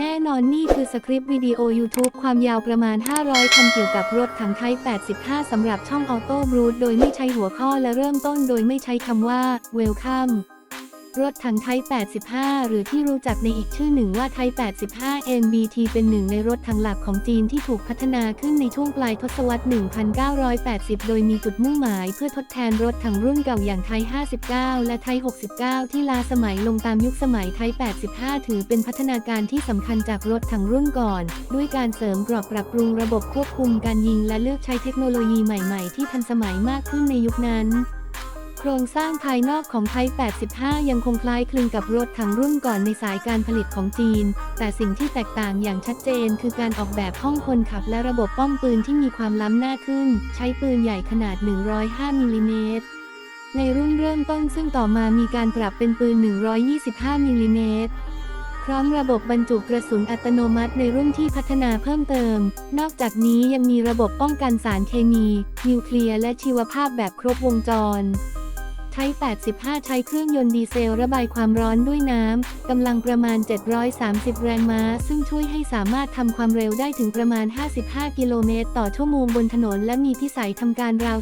แน่นอนนี่คือสคริปต์วิดีโอ YouTube ความยาวประมาณ 500คำเกี่ยวกับรถถังไทย 85สำหรับช่องออโต้บรูดโดยไม่ใช้หัวข้อและเริ่มต้นโดยไม่ใช้คำว่า Welcome รถถังไทย 85 หรือที่รู้จักในอีกชื่อหนึ่งว่าไทย 85 NBT เป็นหนึ่งในรถถังหลักของจีนที่ถูกพัฒนาขึ้นในช่วงปลายทศวรรษ 1980 โดยมีจุดมุ่งหมายเพื่อทดแทนรถถังรุ่นเก่าอย่างไทย 59 และไทย 69 ที่ล้าสมัยลงตามยุคสมัยไทย 85 ถือเป็นพัฒนาการที่สำคัญจากรถถังรุ่นก่อน ด้วยการเสริมกรอบปรับปรุงระบบควบคุมการยิงและเลือกใช้เทคโนโลยีใหม่ ๆ ที่ทันสมัยมากขึ้นในยุคนั้น ครงสร้างภายนอกของไทย85 ยังคงคล้ายคลึงกับรถถังรุ่นก่อนในสายการผลิตของจีน แต่สิ่งที่แตกต่างอย่างชัดเจนคือการออกแบบห้องคนขับและระบบป้อมปืนที่มีความล้ำหน้าขึ้น ใช้ปืนใหญ่ขนาด 105 มิลลิเมตรในรุ่นเริ่มต้นซึ่งต่อมามีการปรับเป็นปืน 125 มิลลิเมตร พร้อมระบบบรรจุกระสุนอัตโนมัติในรุ่นที่พัฒนาเพิ่มเติม นอกจากนี้ยังมีระบบป้องกันสารเคมี นิวเคลียร์และชีวภาพแบบครบวงจร ไทย85 ใช้เครื่องยนต์ดีเซลระบายความร้อนด้วยน้ำ กำลังประมาณ 730 แรงม้า ซึ่งช่วยให้สามารถทำความเร็วได้ถึงประมาณ 55 กิโลเมตรต่อชั่วโมงบนถนน และมีพิสัยทำการราว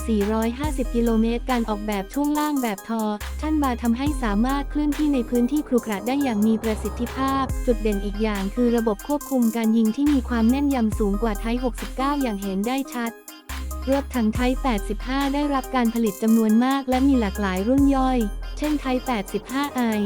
450 กิโลเมตร การออกแบบช่วงล่างแบบทอ ท่านบาร์ทำให้สามารถเคลื่อนที่ในพื้นที่ครุขระได้อย่างมีประสิทธิภาพ จุดเด่นอีกอย่างคือระบบควบคุมการยิงที่มีความแม่นยำสูงกว่าไทย69 อย่างเห็นได้ชัด รถถังไทย 85 ได้รับการผลิตจำนวนมากและมีหลากหลายรุ่นย่อย เช่นไทย 85i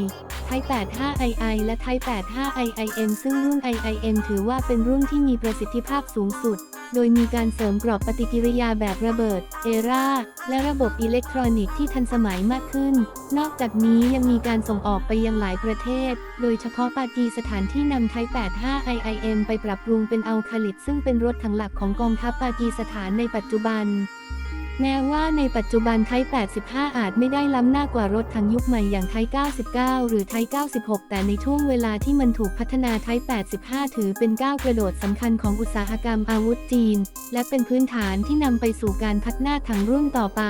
ไทย 85ii และไทย 85iim ซึ่งรุ่น iim ถือว่าเป็นรุ่นที่มีประสิทธิภาพสูงสุด โดยมีการเสริมกรอบปฏิกิริยาแบบระเบิด เอราและระบบอิเล็กทรอนิกส์ที่ทันสมัยมากขึ้น นอกจากนี้ยังมีการส่งออกไปยังหลายประเทศ โดยเฉพาะปากีสถานที่นำไทย 85iim ไปปรับปรุงเป็นอัลคาลิดซึ่งเป็นรถถังหลักของกองทัพปากีสถานในปัจจุบัน แม้ว่าในปัจจุบันไทย 85 อาจไม่ได้ล้ำหน้ากว่ารถถังยุคใหม่อย่างไทย 99 หรือไทย 96 แต่ในช่วงเวลาที่มันถูกพัฒนาไทย 85 ถือเป็นก้าวกระโดดสำคัญของอุตสาหกรรมอาวุธจีน และเป็นพื้นฐานที่นำไปสู่การพัฒนาถังรุ่นต่อไป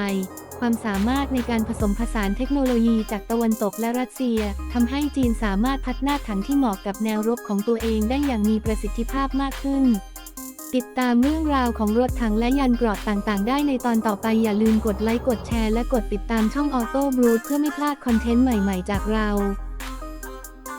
ความสามารถในการผสมผสานเทคโนโลยีจากตะวันตกและรัสเซียทำให้จีนสามารถพัฒนาถังที่เหมาะกับแนวรบของตัวเองได้อย่างมีประสิทธิภาพมากขึ้น ติดตามเรื่องราวของรถถังและยันเกรอดต่างๆ ได้ในตอนต่อไปอย่าลืมกดไลค์กดแชร์และกดติดตามช่อง Auto b r o o t เพื่อไม่พลาดคอนเทนต์ใหม่ๆ จากเรา